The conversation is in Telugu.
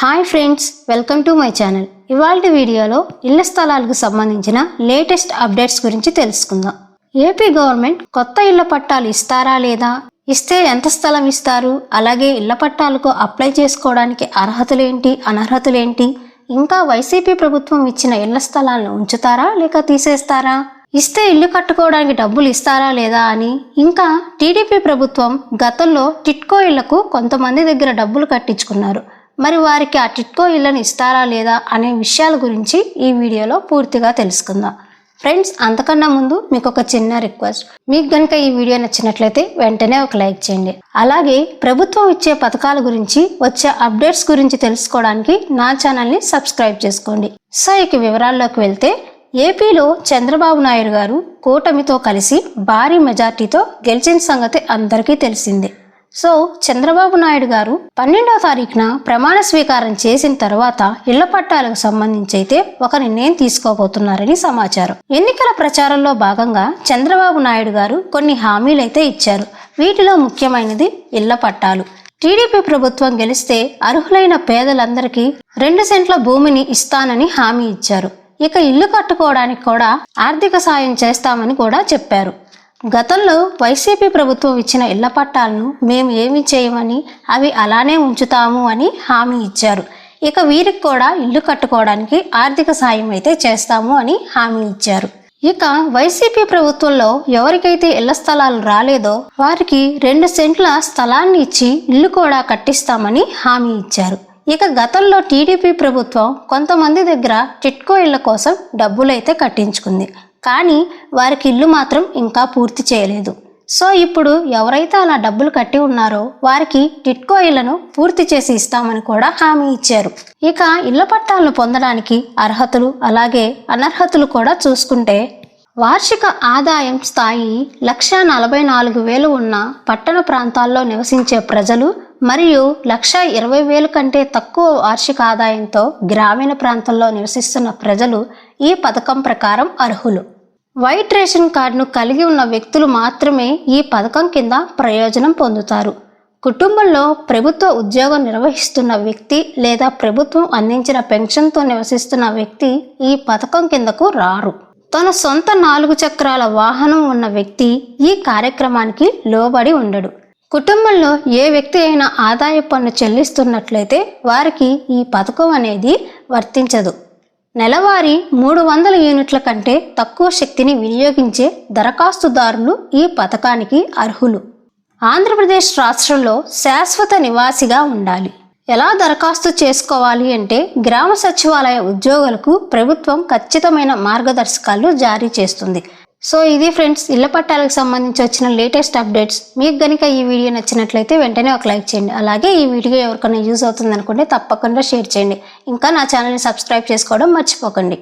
Hi friends welcome to my channel. ఇవాళ వీడియోలో ఇళ్ళ స్థలాలకు సంబంధించిన లేటెస్ట్ అప్డేట్స్ గురించి తెలుసుకుందాం. ఏపీ గవర్నమెంట్ కొత్త ఇళ్ళ పట్టాలు ఇస్తారా లేదా? ఇస్తే ఎంత స్థలం ఇస్తారు? అలాగే ఇళ్ళ పట్టాలకు అప్లై చేసుకోవడానికి అర్హతలేంటి అనర్హతలేంటి? ఇంకా వైసీపీ ప్రభుత్వం ఇచ్చిన ఇళ్ళ స్థలాలను ఉంచుతారా లేక తీసేస్తారా? ఇస్తే ఇల్లు కట్టుకోవడానికి డబ్బులు ఇస్తారా లేదా అని? ఇంకా టీడీపీ ప్రభుత్వం గతంలో టిట్కో ఇళ్ళకు కొంతమంది దగ్గర డబ్బులు కట్టించుకున్నారు. మరి వారికి ఆ టిట్కో ఇళ్ళను ఇస్తారా లేదా అనే విషయాల గురించి ఈ వీడియోలో పూర్తిగా తెలుసుకుందాం. ఫ్రెండ్స్ అంతకన్నా ముందు మీకు ఒక చిన్న రిక్వెస్ట్. మీకు కనుక ఈ వీడియో నచ్చినట్లయితే వెంటనే ఒక లైక్ చేయండి. అలాగే ప్రభుత్వం ఇచ్చే పథకాల గురించి వచ్చే అప్డేట్స్ గురించి తెలుసుకోవడానికి నా ఛానల్ని సబ్స్క్రైబ్ చేసుకోండి. సో ఇక వివరాల్లోకి వెళ్తే ఏపీలో చంద్రబాబు నాయుడు గారు కూటమితో కలిసి భారీ మెజార్టీతో గెలిచిన సంగతి అందరికీ తెలిసిందే. సో చంద్రబాబు నాయుడు గారు పన్నెండవ తారీఖున ప్రమాణ స్వీకారం చేసిన తర్వాత ఇళ్ళ పట్టాలకు సంబంధించి అయితే ఒక నిర్ణయం తీసుకోబోతున్నారని సమాచారం. ఎన్నికల ప్రచారంలో భాగంగా చంద్రబాబు నాయుడు గారు కొన్ని హామీలైతే ఇచ్చారు. వీటిలో ముఖ్యమైనది ఇళ్ళ పట్టాలు. టీడీపీ ప్రభుత్వం గెలిస్తే అర్హులైన పేదలందరికీ రెండు సెంట్ల భూమిని ఇస్తానని హామీ ఇచ్చారు. ఇక ఇల్లు కట్టుకోవడానికి కూడా ఆర్థిక సాయం చేస్తామని కూడా చెప్పారు. గతంలో వైసీపీ ప్రభుత్వం ఇచ్చిన ఇళ్ళ పట్టాలను మేము ఏమి చేయమని అవి అలానే ఉంచుతాము అని హామీ ఇచ్చారు. ఇక వీరికి కూడా ఇల్లు కట్టుకోవడానికి ఆర్థిక సాయం అయితే చేస్తాము అని హామీ ఇచ్చారు. ఇక వైసీపీ ప్రభుత్వంలో ఎవరికైతే ఇళ్ళ స్థలాలు రాలేదో వారికి రెండు సెంట్ల స్థలాన్ని ఇచ్చి ఇల్లు కూడా కట్టిస్తామని హామీ ఇచ్చారు. ఇక గతంలో టీడీపీ ప్రభుత్వం కొంతమంది దగ్గర టిట్కో ఇళ్ళ కోసం డబ్బులైతే కట్టించుకుంది. కానీ వారికి ఇల్లు మాత్రం ఇంకా పూర్తి చేయలేదు. సో ఇప్పుడు ఎవరైతే అలా డబ్బులు కట్టి ఉన్నారో వారికి టిట్కో ఇళ్ళను పూర్తి చేసి ఇస్తామని కూడా హామీ ఇచ్చారు. ఇక ఇళ్ళ పట్టాలను పొందడానికి అర్హతలు అలాగే అనర్హతలు కూడా చూసుకుంటే వార్షిక ఆదాయం స్థాయి లక్ష నలభై నాలుగు వేలు ఉన్న పట్టణ ప్రాంతాల్లో నివసించే ప్రజలు మరియు లక్ష ఇరవై వేలు కంటే తక్కువ వార్షిక ఆదాయంతో గ్రామీణ ప్రాంతంలో నివసిస్తున్న ప్రజలు ఈ పథకం ప్రకారం అర్హులు. వైట్ రేషన్ కార్డును కలిగి ఉన్న వ్యక్తులు మాత్రమే ఈ పథకం కింద ప్రయోజనం పొందుతారు. కుటుంబంలో ప్రభుత్వ ఉద్యోగం నిర్వహిస్తున్న వ్యక్తి లేదా ప్రభుత్వం అందించిన పెన్షన్తో నివసిస్తున్న వ్యక్తి ఈ పథకం కిందకు రారు. తన సొంత నాలుగు చక్రాల వాహనం ఉన్న వ్యక్తి ఈ కార్యక్రమానికి లోబడి ఉండడు. కుటుంబంలో ఏ వ్యక్తి అయినా ఆదాయ పన్ను చెల్లిస్తున్నట్లయితే వారికి ఈ పథకం అనేది వర్తించదు. నెలవారీ మూడు వందల యూనిట్ల కంటే తక్కువ శక్తిని వినియోగించే దరఖాస్తుదారులు ఈ పథకానికి అర్హులు. ఆంధ్రప్రదేశ్ రాష్ట్రంలో శాశ్వత నివాసిగా ఉండాలి. ఎలా దరఖాస్తు చేసుకోవాలి అంటే గ్రామ సచివాలయ ఉద్యోగులకు ప్రభుత్వం ఖచ్చితమైన మార్గదర్శకాలు జారీ చేస్తుంది. సో ఇది ఫ్రెండ్స్ ఇళ్ళ పట్టాలకు సంబంధించి వచ్చిన లేటెస్ట్ అప్డేట్స్. మీకు కనుక ఈ వీడియో నచ్చినట్లయితే వెంటనే ఒక లైక్ చేయండి. అలాగే ఈ వీడియో ఎవరికైనా యూజ్ అవుతుంది అనుకుంటే తప్పకుండా షేర్ చేయండి. ఇంకా నా ఛానల్ని సబ్స్క్రైబ్ చేసుకోవడం మర్చిపోకండి.